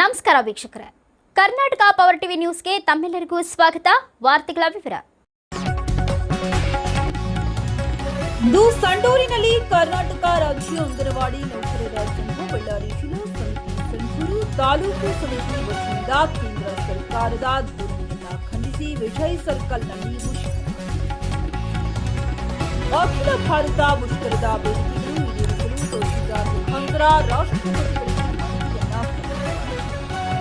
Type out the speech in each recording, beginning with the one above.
ನಮಸ್ಕಾರ ವೀಕ್ಷಕರೇ. Karnataka power TV ನ್ಯೂಸ್ಗೆ ತಮ್ಮೆಲ್ಲರಿಗೂ ಸ್ವಾಗತ. ವಾರ್ತೆಗಳ ವಿವರ. ಇಂದು ಸಂಡೂರಿನಲ್ಲಿ ಕರ್ನಾಟಕ ರಾಜ್ಯ ಅಂಗನವಾಡಿ ನೌಕರರ ಸಂಘ ಬಳ್ಳಾರಿ ಜಿಲ್ಲಾ ಸಮಿತಿ ಸಂಸೂರು ತಾಲೂಕು ಸಮಿತಿ ವತಿಯಿಂದ ಕೇಂದ್ರ ಸರ್ಕಾರದ ಧೋರಣೆಯನ್ನ ಖಂಡಿಸಿ ವಿಜಯ್ ಸರ್ಕಲ್ನಲ್ಲಿ ಅಖಿಲ ಭಾರತ ಮುಷ್ಕರದ ಬೇಡಿಕೆಯನ್ನು ಈಡೇರಿಸಲು ತೋರಿಸಿದ ಮುಖಾಂತರ ರಾಷ್ಟ್ರಪತಿಗಳು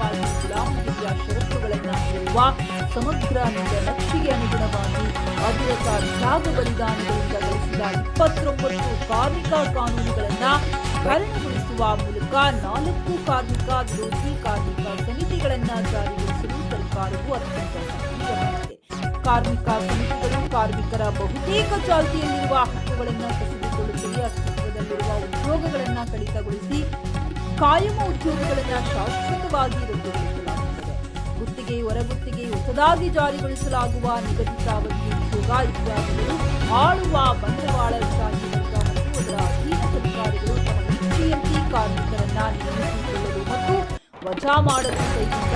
ವಾಸ್ತವವಾಗಿ ಗುಲಾಮಗಿರಿಯ ಷರತ್ತುಗಳನ್ನು ಹೇಳುವ ಸಮಗ್ರ ನೀಲನಕ್ಷೆಗೆ ಅನುಗುಣವಾಗಿ ಅವಿರತ ತ್ಯಾಗ ಬಲಿದಾನಗಳಿಂದ ಗಳಿಸಿದ ಇಪ್ಪತ್ತೊಂಬತ್ತು ಕಾರ್ಮಿಕ ಕಾನೂನುಗಳನ್ನು ಭರಣಗೊಳಿಸುವ ಮೂಲಕ ನಾಲ್ಕು ಕಾರ್ಮಿಕ ವಿರೋಧಿ ಕಾರ್ಮಿಕ ಸಮಿತಿಗಳನ್ನು ಜಾರಿಗೊಳಿಸಲು ಸರ್ಕಾರವು ಅತ್ಯಂತ ಸಕ್ರಿಯವಾಗಿದೆ ಕಾರ್ಮಿಕ ಸಮಿತಿಗಳು ಕಾರ್ಮಿಕರ ಬಹುತೇಕ ಚಾಲ್ತಿಯಲ್ಲಿರುವ ಹಕ್ಕುಗಳನ್ನು ಕಸಿದುಕೊಳ್ಳುತ್ತವೆ ಅಸ್ತಿತ್ವದಲ್ಲಿರುವ ಉದ್ಯೋಗಗಳನ್ನು ಕಡಿತಗೊಳಿಸಿ ಕಾಯಮ ಉದ್ಯೋಗಗಳನ್ನು ಶಾಶ್ವತವಾಗಿ ರದ್ದುಗೊಳಿಸಲಾಗುತ್ತದೆ. ಗುತ್ತಿಗೆ ಹೊರಗುತ್ತಿಗೆ ಹೊಸದಾಗಿ ಜಾರಿಗೊಳಿಸಲಾಗುವ ನಿಗದಿತ ಅವಧಿ ಉದ್ಯೋಗ ಇತ್ಯಾದಿಗಳು ಆಳುವ ಬಂಡವಾಳಶಾಹಿ ವರ್ಗ ಮತ್ತು ಅದರ ಅಧೀನ ತಮ್ಮ ಕಾರ್ಮಿಕರನ್ನ ಮತ್ತು ವಜಾ ಮಾಡಲು ಕೈಗೊಂಡ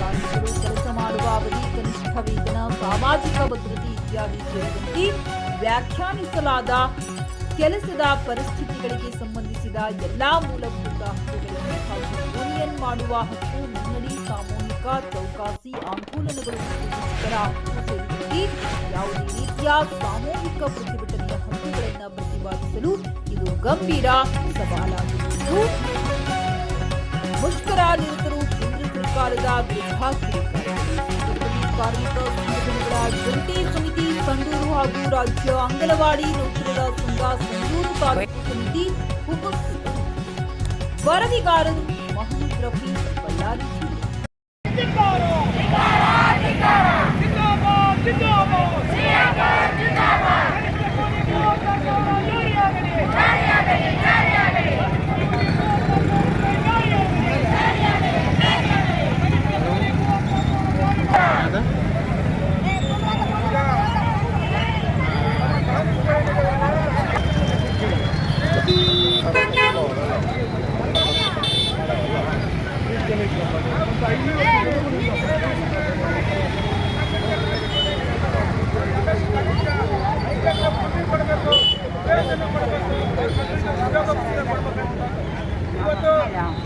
ಕಾರ್ಮಿಕರು ಕೆಲಸ ಮಾಡುವ ಅವಧಿ, ಕನಿಷ್ಠ ವೇತನ, ಸಾಮಾಜಿಕ ಭದ್ರತೆ ಇತ್ಯಾದಿ ಸೇರಿದಂತೆ ವ್ಯಾಖ್ಯಾನಿಸಲಾದ ಕೆಲಸದ ಪರಿಸ್ಥಿತಿಗಳಿಗೆ ಎಲ್ಲಾ ಮೂಲಭೂತ ಹಕ್ಕುಗಳಿಗೆ ಹಾಗೂ ಯೂನಿಯನ್ ಮಾಡುವ ಹಕ್ಕು ಮುನ್ನಡಿ ಸಾಮೂಹಿಕ ಚೌಕಾಸಿ ಆಂದೋಲನಗಳು ಹಕ್ಕು ಸೇರಿದಂತೆ ಯಾವುದೇ ರೀತಿಯ ಸಾಮೂಹಿಕ ಪ್ರತಿಭಟನೆಯ ಹಕ್ಕುಗಳನ್ನು ಪ್ರತಿಪಾದಿಸಲು ಇದು ಗಂಭೀರ ಸವಾಲಾಗಿರುವುದು ಮುಷ್ಕರ ನಿರತರು ಕೇಂದ್ರ ಸರ್ಕಾರದ ವಿರುದ್ಧ ಕಾರ್ಮಿಕ ಕಾರ್ಮಿಕ ಸಂಘಟನೆಗಳ ಜಂಟಿ ಸಮಿತಿ, ಸಂಡೂರು ಹಾಗೂ ರಾಜ್ಯ ಅಂಗನವಾಡಿ ನೌಕರರ ಸಂಘ, ಸಂಡೂರು ತಾಲೂಕು ಸಮಿತಿ ಉಪಸ್ಥಿತರು ವರದಿಗಾರರು ಮಹಮ್ಮದ್ ರಫಿ ಬಳ್ಳಾರಿ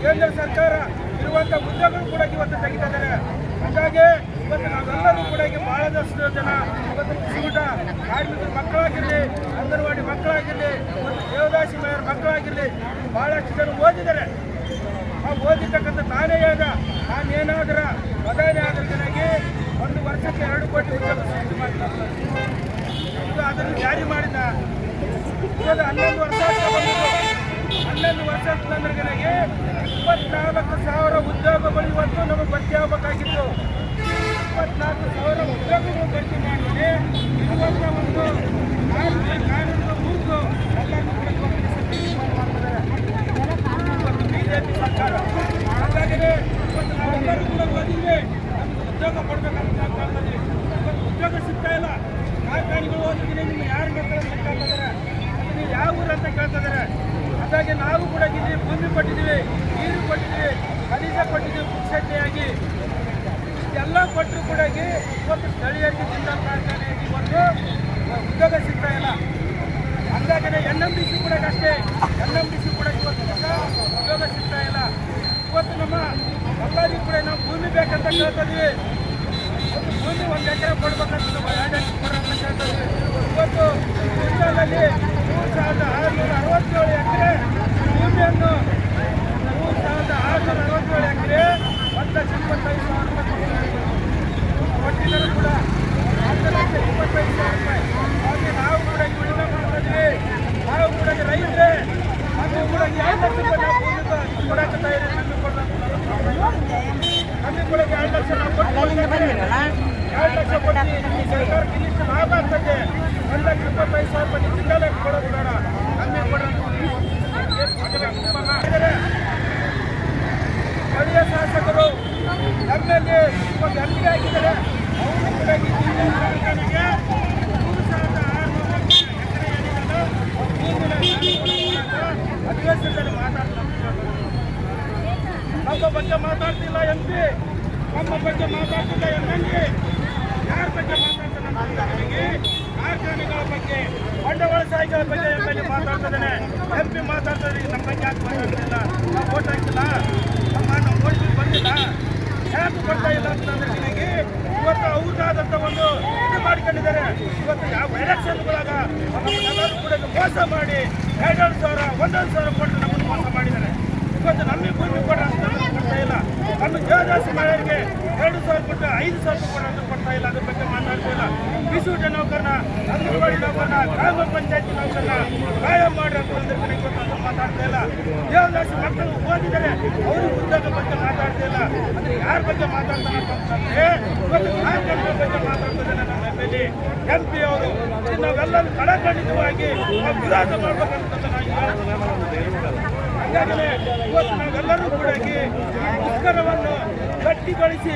ಕೇಂದ್ರ ಸರ್ಕಾರ ಇರುವಂತ ಉದ್ಯೋಗಗಳು ಕೂಡ ಇವತ್ತು ತೆಗಿತಾ ಹಾಗಾಗಿ ಇವತ್ತು ನಾವೆಲ್ಲರೂ ಕೂಡ ಈಗ ಬಹಳಷ್ಟು ಜನ ಇವತ್ತು ಕೃಷಿಗುಟ ಕಾರ್ಮಿಕರ ಮಕ್ಕಳಾಗಿರಲಿ, ಅಂಗನವಾಡಿ ಮಕ್ಕಳಾಗಿರಲಿ, ಮತ್ತು ದೇವದಾಸಿ ಮಹಿಳೆಯರ ಮಕ್ಕಳಾಗಿರಲಿ, ಬಹಳಷ್ಟು ಜನ ಓದಿದ್ದಾರೆ. ಆ ಓದಿರ್ತಕ್ಕಂಥ ತಾನೇ ಹೇಳಿದ ನಾನೇನಾದ್ರ ಪ್ರಧಾನಿ ಆದ್ರನಾಗಿ ಒಂದು ವರ್ಷಕ್ಕೆ ಎರಡು ಕೋಟಿ ಉದ್ಯೋಗ ಸೃಷ್ಟಿ ಅದನ್ನು ಜಾರಿ ಮಾಡಿದ ಹನ್ನೊಂದು ವರ್ಷ ಹನ್ನೊಂದು ವರ್ಷ ನನಗೆ ಇಪ್ಪತ್ನಾಲ್ಕು ಸಾವಿರ ಉದ್ಯೋಗಗಳು ಇವತ್ತು ನಮಗೆ ಭರ್ತಿ ಆಗಬೇಕಾಗಿತ್ತು. ಇಪ್ಪತ್ನಾಲ್ಕು ಸಾವಿರ ಉದ್ಯೋಗಗಳು ಭರ್ತಿ ಮಾಡಿದ್ರೆ ಒಂದು ಇವತ್ತು ಓದಿದ್ವಿ ನಮ್ಗೆ ಉದ್ಯೋಗ ಉದ್ಯೋಗ ಸಿಗ್ತಾ ಇಲ್ಲ. ಕಾರ್ಖಾನೆಗಳು ಓದಿದ್ರೆ ನಿಮ್ಮ ಯಾರು ಮಕ್ಕಳನ್ನು ಕೇಳ್ತಾ ಇದ್ದಾರೆ? ನೀವು ಯಾವ ಊರು ಅಂತ ಹಾಗಾಗಿ ನಾವು ಕೂಡ ಇಲ್ಲಿ ಭೂಮಿ ಕೊಟ್ಟಿದ್ದೀವಿ, ನೀರು ಕೊಟ್ಟಿದ್ದೀವಿ, ಖನಿಜ ಕೊಟ್ಟಿದ್ದೀವಿ ಪುಕ್ಷತೆಯಾಗಿ ಎಲ್ಲ ಕೊಟ್ಟರು ಕೂಡ ಇವತ್ತು ಸ್ಥಳೀಯರಿಗೆ ಜಿಲ್ಲಾ ಕಾರ್ಖಾನೆಯಾಗಿ ಒಂದು ಉದ್ಯೋಗ ಸಿಗ್ತಾ ಇಲ್ಲ. ಅಂದಾಗೆ ಎನ್ ಎಂ ಡಿ ಸಿ ಕೂಡ ಅಷ್ಟೇ. ಎನ್ ಎಂ ಬಿ ಸಿ ಕೂಡ ಇವತ್ತು ಉದ್ಯೋಗ ಸಿಗ್ತಾ ಇಲ್ಲ. ಇವತ್ತು ನಮ್ಮ ಎಲ್ಲರಿಗೂ ಕೂಡ ನಾವು ಭೂಮಿ ಬೇಕಂತ ಕೇಳ್ತಾ ಇದೀವಿ. ಒಂದು ಭೂಮಿ ಒಂದು ಎಕರೆ ಕೊಡ್ಬೇಕಂತ ನಮ್ಮ ಎರಡು ಕೇಳ್ತಾ ಇದೀವಿ. ಇವತ್ತು ಮೂರು ಸಾವಿರದ ಆರುನೂರ ಅರವತ್ತೇಳು ಲಕ್ಷ ಕೂಡ ಹತ್ತು ನಾವು ಕೂಡ ನಾವು ಕೂಡ ಲಕ್ಷ ನಾವು ಲಕ್ಷ ಲಾಭ ಆಗ್ತದೆ ಒಂದು ಲಕ್ಷ ಇಪ್ಪತ್ತೈದು ಸಾವಿರ ರೂಪಾಯಿ ನಮ್ಮಲ್ಲಿ ಒಂದು ಅಂಗಡಿ ಆಗಿದ್ದಾರೆ. ಅವರು ಕೂಡ ಮೂರು ಸಾವಿರದ ನಮ್ಮ ಬಗ್ಗೆ ಮಾತಾಡ್ತಿಲ್ಲ ಎಂ ಪಿ ನಮ್ಮ ಬಗ್ಗೆ ಮಾತಾಡ್ತಿಲ್ಲ ಎಂ ಎಲ್ ಎ ಯಾರ ಬಗ್ಗೆ ಮಾತಾಡ್ತಾನೆ ಕಾರ್ಖಾನೆಗಳ ಬಗ್ಗೆ ಬಂಡವಾಳಶಾಹಿಗಳ ಬಗ್ಗೆ ಎಂ ಎಲ್ ಎ ಮಾತಾಡ್ತಿದ್ದಾನೆ ಎಂ ಪಿ ಮಾತಾಡ್ತಾರೆ ನಮ್ಮ ಬಗ್ಗೆ ಯಾಕೆ ಮಾತಾಡ್ತಿಲ್ಲ? ನಾವು ಓಟ್ ಹಾಕಿಲ್ಲ. ನಮ್ಮ ನಾವು ಓಟ್ ಬಂದಿಲ್ಲ. ಯಾಕೆ ಬರ್ತಾ ಇಲ್ಲ ಅಂತಂದ್ರೆ ನಿನಗೆ ಇವತ್ತು ಅವ್ರದ್ದಾದಂಥ ಒಂದು ಇದು ಮಾಡ್ಕೊಂಡಿದ್ದಾರೆ. ಇವತ್ತು ಯಾವ ನಮ್ಮನ್ನೆಲ್ಲರೂ ಕೂಡ ಮೋಸ ಮಾಡಿ ಎರಡೆರಡು ಸಾವಿರ ಒಂದೊಂದು ಸಾವಿರ ಕೊಟ್ಟು ನಮ್ಮನ್ನು ಮೋಸ ಮಾಡಿದ್ದಾರೆ. ಇವತ್ತು ನಮಗೆ ಭೂಮಿ ಕೊಡ ಅಂತ ಕೊಡ್ತಾ ಇಲ್ಲ. ನಮ್ಮ ದೇವದಾಸಿ ಮಹಿಳೆಯರಿಗೆ ಎರಡು ಸಾವಿರ ಕೊಟ್ಟು, ಐದು ಸಾವಿರ ಕೊಡ ಅಂತ ಕೊಡ್ತಾ ಇಲ್ಲ. ಅದ್ರ ಬಗ್ಗೆ ಮಾತಾಡ್ತಾ ಇಲ್ಲ. ಬಿಸುಟ ನೌಕರನ, ಅಂಗನವಾಡಿ ನೌಕರನ, ಗ್ರಾಮ ಪಂಚಾಯತಿ ನೌಕರನ ಕಾಯಂ ಮಾಡಿ ಅಂತ ಅಂದ್ರೆ ಇವತ್ತು ಅದನ್ನ ಮಾತಾಡ್ತಾ ಇಲ್ಲ. ದೇವದಾಸಿ ಮಕ್ಕಳು ಓದಿದರೆ ಅವರು ಉದ್ಯೋಗ ಬಗ್ಗೆ ಮಾತಾಡ್ತಿಲ್ಲ ಅಂದ್ರೆ ಯಾರ ಬಗ್ಗೆ ಎಲ್ ಎಂ ಪಿ ಅವರು, ನಾವೆಲ್ಲರೂ ಕಡಖಂಡಿತವಾಗಿ ವಿರೋಧ ಮಾಡ್ಬೇಕಂತ ನಾವು ಈಗಾಗಲೇ ಇವತ್ತು ನಾವೆಲ್ಲರೂ ಕೂಡ ಈ ಮುಷ್ಕರವನ್ನು ಗಟ್ಟಿಗೊಳಿಸಿ